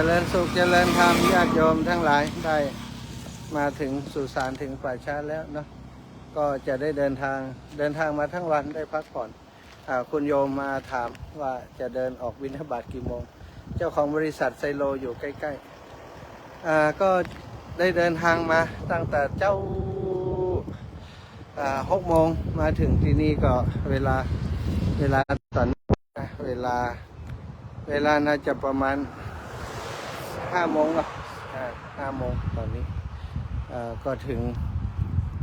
จริญสุขเจริญธรรมญาติโยมทั้งหลายได้มาถึงสุสานถึงป่าช้าแล้วเนาะก็จะได้เดินทางเดินทางมาทั้งวันได้พักผ่อนอคุณโยมมาถามว่าจะเดินออกบิณฑบาตกี่โมง เจ้าของบริษัทไซโลอยู่ใกล้ๆก็ได้เดินทางมาตั้งแต่เจ้าหกโมงมาถึงที่นี่ก็เวลาเวลาตอนเวลาเวลาน่าจะประมาณ ห้าโมงอะห้าโมงตอนนี้ก็ถึง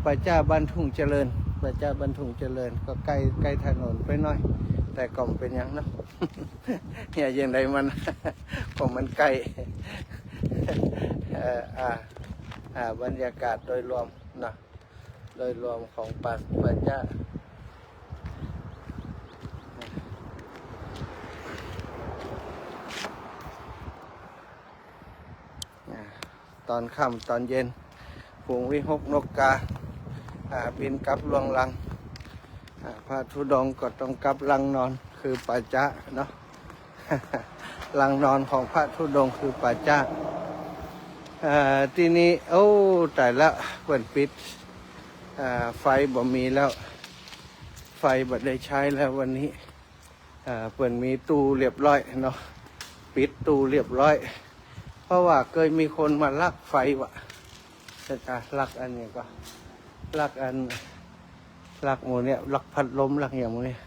ป่าจ้าบ้านทุ่งเจริญป่าจ้าบ้านทุ่งเจริญ ก็ใกล้ใกล้ถนนไปหน่อย แต่ก็มเป็นยังเนาะเนี่ยยังไงมันก็มันใกล้เอ่าอ่าบรรยากาศโดยรวมนะโดยรวมของป่าป่าจ้า ตอนค่ำตอนเย็นฝูงวิหกนกกาบินกลับลวงลังพระธุดงก็ต้องกลับลังนอนคือป่าจ้าเนาะลังนอนของพระธุดงคือป่าจ้าที่นี้โอ้แต่ละเปิดปิดไฟบ่มีแล้ว ไฟบ่ได้ใช้แล้ววันนี้เปิดมีตู้เรียบร้อยเนาะปิดตู้เรียบร้อย เพราะว่าเคยมีคนมาลักไฟวะจะจะลักอันนี้ก็ลักอันลักหมูเนี่ยลักพัดลมลักอย่างมูเนี่ย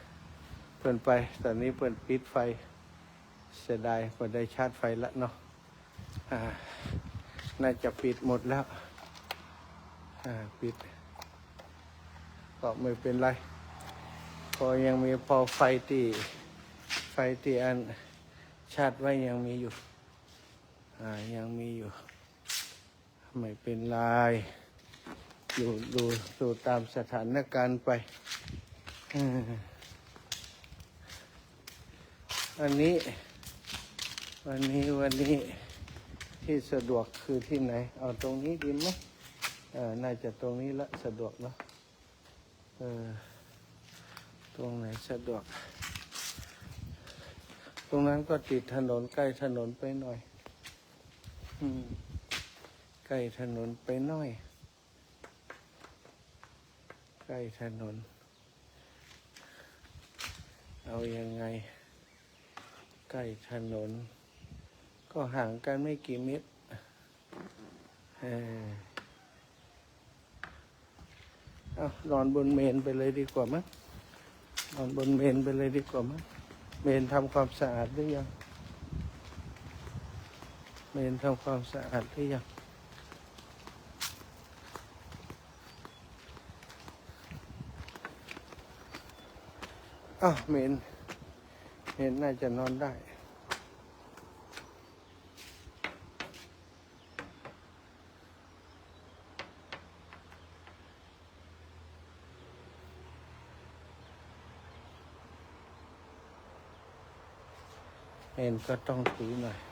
เปิดไปตอนนี้เปิดปิดไฟ เสียดายเปิดได้ชาร์จไฟล้วเนาะอาน่าจะปิดหมดแล้วปิด ก็ไม่เป็นไรพอยังมีพอไฟที่ไฟที่อันชาร์จไว้ยังมีอยู่ อ่ายังมีอยู่ ไม่เป็นไรอยู่ดูดูตามสถานการณ์ไปอันนี้ วันนี้วันนี้ที่สะดวกคือที่ไหน เอาตรงนี้ดีไหมเออน่าจะตรงนี้ละสะดวกเนาะเออตรงไหนสะดวก ตรงนั้นก็ติดถนนใกล้ถนนไปหน่อย ใกล้ถนนไปหน่อย ใกล้ถนน เอายังไง ใกล้ถนน ก็ห่างกันไม่กี่เมตรเออเอานอนบนเมนไปเลยดีกว่ามั้งนอนบนเมนไปเลยดีกว่ามั้งเมนทำความสะอาดหรือยัง เมนทำความสะอาดหรือยังอ้าวเมนเมนน่าจะนอนได้เมนก็ต้องถือหน่อย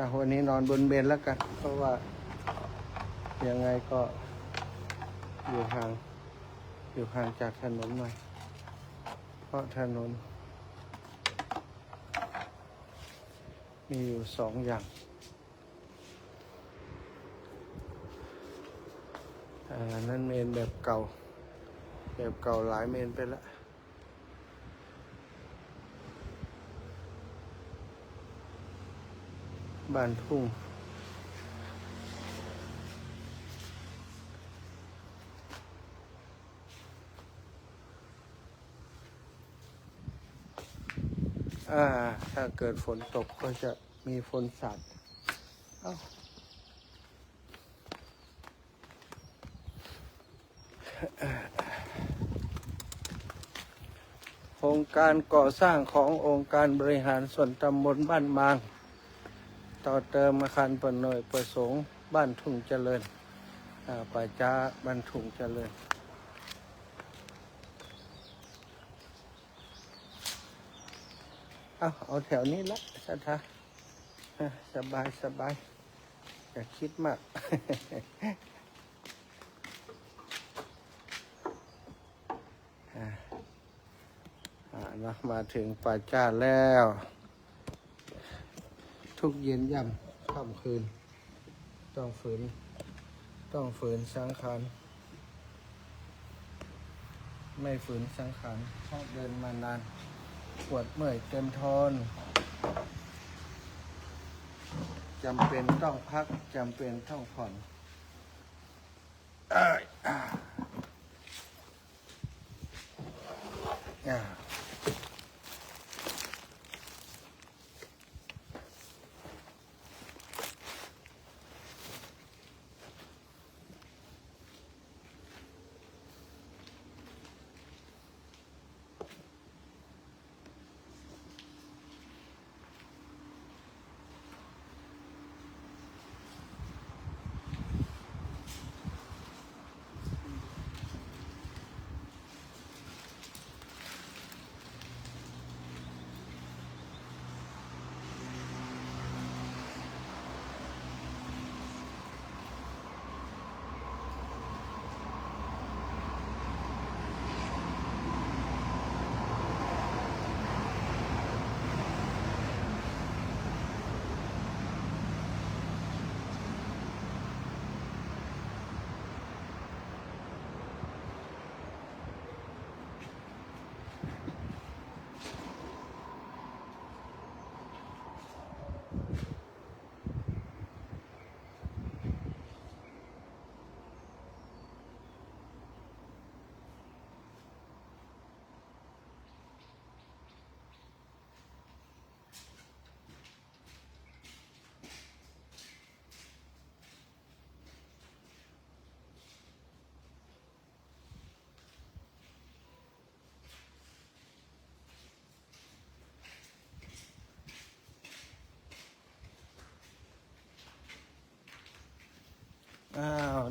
อะวันนี้นอนบนเบนแล้วกัน เพราะว่ายังไงก็อยู่ห่าง อยู่ห่างจากถนนหน่อย เพราะถนน มีอยู่สองอย่างอ่านั่นเมนแบบเก่า แบบเก่าหลายเมนไปแล้ว บ้านทุ่ง อ่า ถ้าเกิดฝนตกก็จะมีฝนสาดเอ้าโครงการก่อสร้างขององค์การบริหารส่วนตำบลบ้านมาง ต่อเติมอาคารปนหน่วยประสงค์บ้านทุ่งเจริญป่าจ้าบ้านทุ่งเจริญเอาเอาแถวนี้ละสัทธาอะสบายสบายอย่าคิดมากอ่าอ่านะมาถึงป่าจ้าแล้ว ทุกเย็นย่ำค่ำคืน ต้องฝืน ต้องฝืนสังขารไม่ฝืนสังขารเพราะเดินมานาน ปวดเมื่อยจนทนจำเป็นต้องพักจำเป็นต้องผ่อน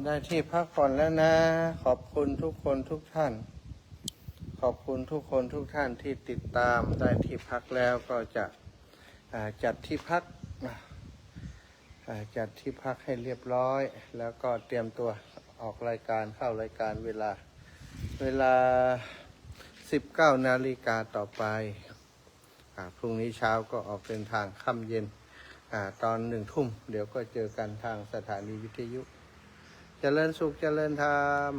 ได้ที่พักผ่อนแล้วนะ ขอบคุณทุกคนทุกท่าน ขอบคุณทุกคนทุกท่านที่ติดตามได้ที่พักแล้วก็จะจัดที่พักจัดที่พักให้เรียบร้อย แล้วก็เตรียมตัวออกรายการเข้ารายการเวลาเวลา 19 นาฬิกาต่อไปอพรุ่งนี้เช้าก็ออกเป็นทางค่ำเย็นอตอนหนึ่งทุ่ม เดี๋ยวก็เจอกันทางสถานีวิทยุ เจริญสุขเจริญธรรม